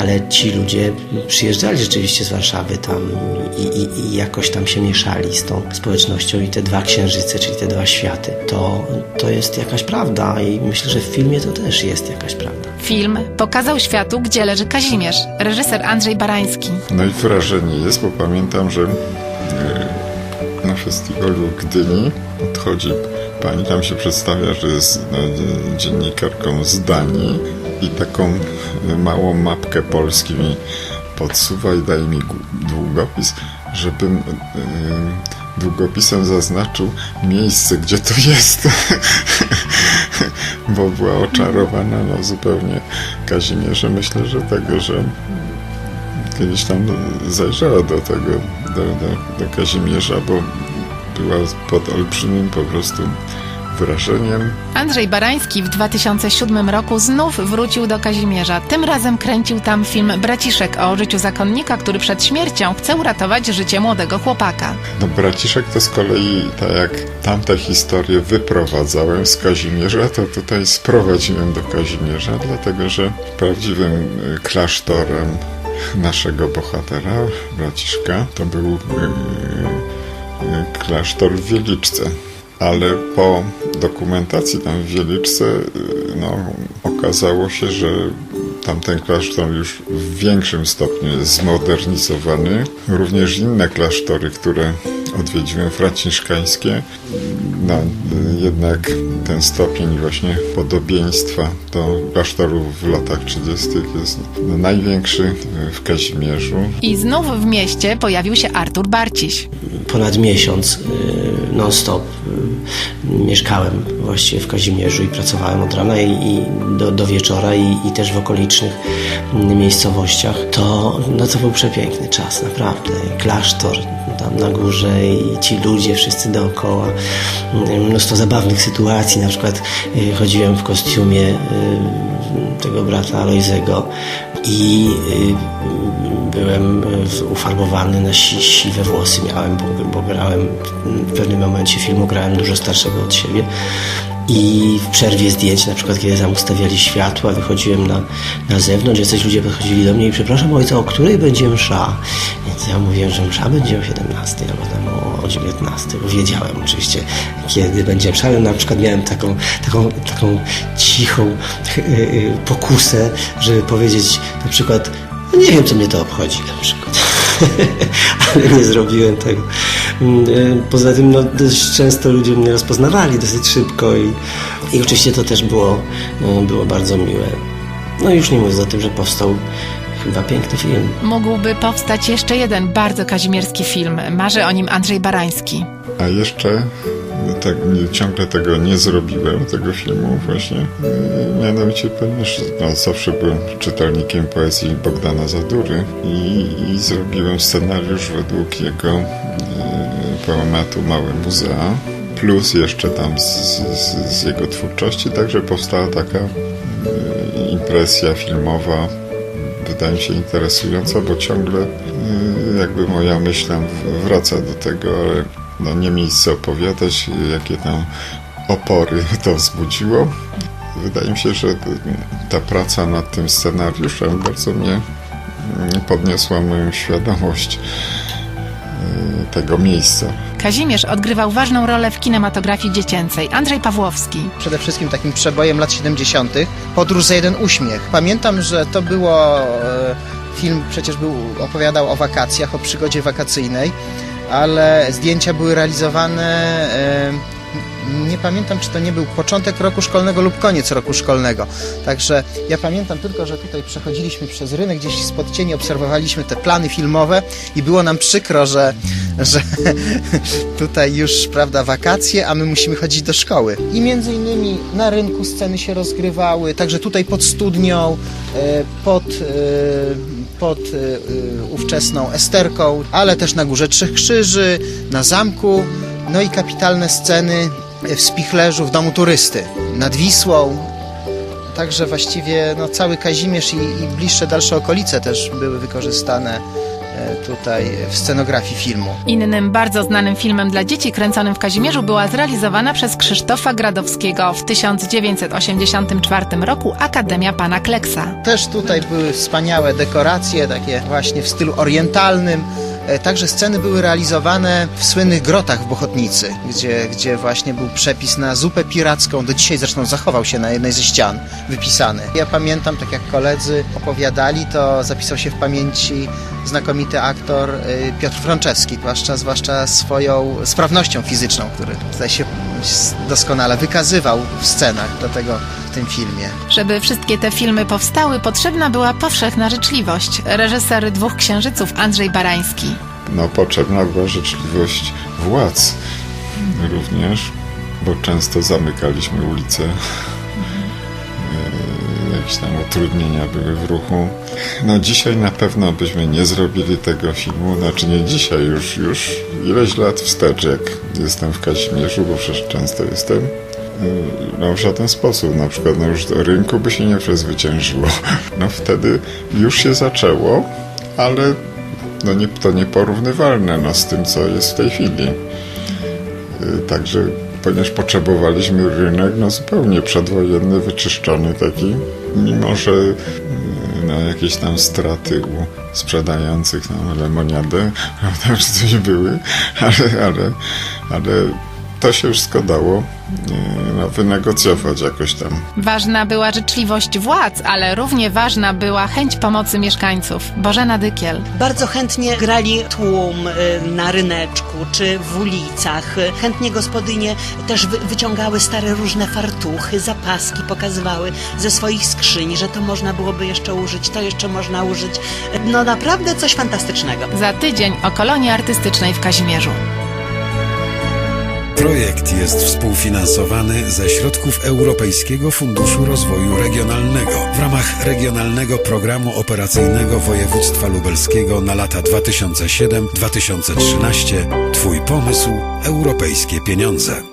Ale ci ludzie przyjeżdżali rzeczywiście z Warszawy tam i, i, i jakoś tam się mieszali z tą społecznością i te dwa księżyce, czyli te dwa światy. To, to jest jakaś prawda i myślę, że w filmie to też jest jakaś prawda. film pokazał światu, gdzie leży Kazimierz. Reżyser Andrzej Barański. No i wrażenie jest, bo pamiętam, że e, na festiwalu w Gdyni odchodzi pani, tam się przedstawia, że jest no, dziennikarką z Danii i taką e, małą mapkę Polski mi podsuwa i daje mi długopis, żebym e, długopisem zaznaczył miejsce, gdzie to jest. bo była oczarowana no, zupełnie Kazimierzem. Myślę, że tego, że kiedyś tam zajrzała do tego, do, do, do Kazimierza, bo była pod olbrzymim po prostu wrażeniem. Andrzej Barański w 2007 roku znów wrócił do Kazimierza. Tym razem kręcił tam film Braciszek o życiu zakonnika, który przed śmiercią chce uratować życie młodego chłopaka. No Braciszek to z kolei, tak jak tamte historie wyprowadzałem z Kazimierza, to tutaj sprowadziłem do Kazimierza, dlatego że prawdziwym y, klasztorem naszego bohatera, Braciszka, to był y, y, klasztor w Wieliczce. Ale po dokumentacji tam w Wieliczce y, no, okazało się, że tamten klasztor już w większym stopniu jest zmodernizowany. Również inne klasztory, które odwiedziłem, franciszkańskie, no, jednak ten stopień właśnie podobieństwa do klasztorów w latach 30. jest największy w Kazimierzu. I znów w mieście pojawił się Artur Barciś. ponad miesiąc y, non-stop mieszkałem właściwie w Kazimierzu i pracowałem od rana i, i do, do wieczora i, i też w okolicznych miejscowościach, to, no to był przepiękny czas, naprawdę. Klasztor tam na górze i ci ludzie wszyscy dookoła. Y, Mnóstwo zabawnych sytuacji, na przykład y, chodziłem w kostiumie y, tego brata Alojzego i y, byłem ufarbowany na si siwe włosy miałem, bo, bo grałem w pewnym momencie filmu, grałem dużo starszego od siebie i w przerwie zdjęć, na przykład kiedy tam ustawiali światła, wychodziłem na, na zewnątrz, jacyś ludzie podchodzili do mnie i przepraszam ojca, o której będzie msza? Więc ja mówiłem, że msza będzie o 17 albo tam o, o 19, bo wiedziałem oczywiście, kiedy będzie msza. Na przykład miałem taką, taką, taką cichą y, y, pokusę, żeby powiedzieć na przykład, no nie wiem, co mnie to obchodzi na przykład. Ale nie zrobiłem tego. Mm, y, Poza tym no, dość często ludzie mnie rozpoznawali dosyć szybko i, i oczywiście to też było, y, było bardzo miłe. No i już nie mówiąc o tym, że powstał chyba piękny film. Mógłby powstać jeszcze jeden bardzo kazimierski film. Marzy o nim Andrzej Barański. A jeszcze tak, ciągle tego nie zrobiłem, tego filmu właśnie. Yy, Mianowicie ponieważ no, zawsze byłem czytelnikiem poezji Bogdana Zadury i, i zrobiłem scenariusz według jego yy, poematu Małe Muzea. Plus jeszcze tam z, z, z jego twórczości, także powstała taka yy, impresja filmowa, wydaje mi się interesująca, bo ciągle jakby moja myśl wraca do tego, ale no nie miejsce opowiadać, jakie tam opory to wzbudziło. Wydaje mi się, że ta praca nad tym scenariuszem bardzo mnie mm, podniosła moją świadomość yy, tego miejsca. Kazimierz odgrywał ważną rolę w kinematografii dziecięcej. Andrzej Pawłowski. przede wszystkim takim przebojem lat 70. Podróż za jeden uśmiech. Pamiętam, że to było e, film przecież był opowiadał o wakacjach, o przygodzie wakacyjnej, ale zdjęcia były realizowane nie pamiętam, czy to nie był początek roku szkolnego lub koniec roku szkolnego. Także ja pamiętam tylko, że tutaj przechodziliśmy przez rynek, gdzieś spod cieni obserwowaliśmy te plany filmowe i było nam przykro, że, że tutaj już, prawda, wakacje, a my musimy chodzić do szkoły. I między innymi na rynku sceny się rozgrywały, także tutaj pod studnią, e, pod, e, pod e, e, ówczesną Esterką, ale też na Górze Trzech Krzyży, na zamku, no i kapitalne sceny w Spichlerzu, w domu turysty, nad Wisłą. Także właściwie no, cały Kazimierz i, i bliższe dalsze okolice też były wykorzystane tutaj w scenografii filmu. Innym bardzo znanym filmem dla dzieci kręconym w Kazimierzu była zrealizowana przez Krzysztofa Gradowskiego w 1984 roku Akademia Pana Kleksa. Też tutaj były wspaniałe dekoracje, takie właśnie w stylu orientalnym. E, Także sceny były realizowane w słynnych grotach w Bochotnicy, gdzie, gdzie właśnie był przepis na zupę piracką. Do dzisiaj zresztą zachował się na jednej ze ścian wypisany. Ja pamiętam, tak jak koledzy opowiadali, to zapisał się w pamięci znakomity aktor y, Piotr Franczewski, zwłaszcza, zwłaszcza swoją sprawnością fizyczną, który zdaje się doskonale wykazywał w scenach, dlatego w tym filmie. Żeby wszystkie te filmy powstały, potrzebna była powszechna życzliwość. Reżyser Dwóch Księżyców Andrzej Barański. No, potrzebna była życzliwość władz również, bo często zamykaliśmy ulice. Jakieś tam utrudnienia były w ruchu. No dzisiaj na pewno byśmy nie zrobili tego filmu, znaczy nie dzisiaj, już, już ileś lat wstecz, jak jestem w Kazimierzu, bo przecież często jestem. E, No w żaden sposób, na przykład no już do rynku by się nie przezwyciężyło. No wtedy już się zaczęło, ale no nie, to nieporównywalne no, z tym, co jest w tej chwili. Y, Także, ponieważ potrzebowaliśmy rynek no, zupełnie przedwojenny, wyczyszczony taki, mimo że no, jakieś tam straty u sprzedających nam lemoniadę, prawda, coś były, ale, ale, ale to się wszystko dało y, no, wynegocjować jakoś tam. Ważna była życzliwość władz, ale równie ważna była chęć pomocy mieszkańców. Bożena Dykiel. Bardzo chętnie grali tłum y, na ryneczku czy w ulicach. Chętnie gospodynie też wy, wyciągały stare różne fartuchy, zapaski, pokazywały ze swoich skrzyń, że to można byłoby jeszcze użyć, to jeszcze można użyć. No naprawdę coś fantastycznego. Za tydzień o kolonii artystycznej w Kazimierzu. Projekt jest współfinansowany ze środków Europejskiego Funduszu Rozwoju Regionalnego w ramach Regionalnego Programu Operacyjnego Województwa Lubelskiego na lata 2007-2013. Twój pomysł, europejskie pieniądze.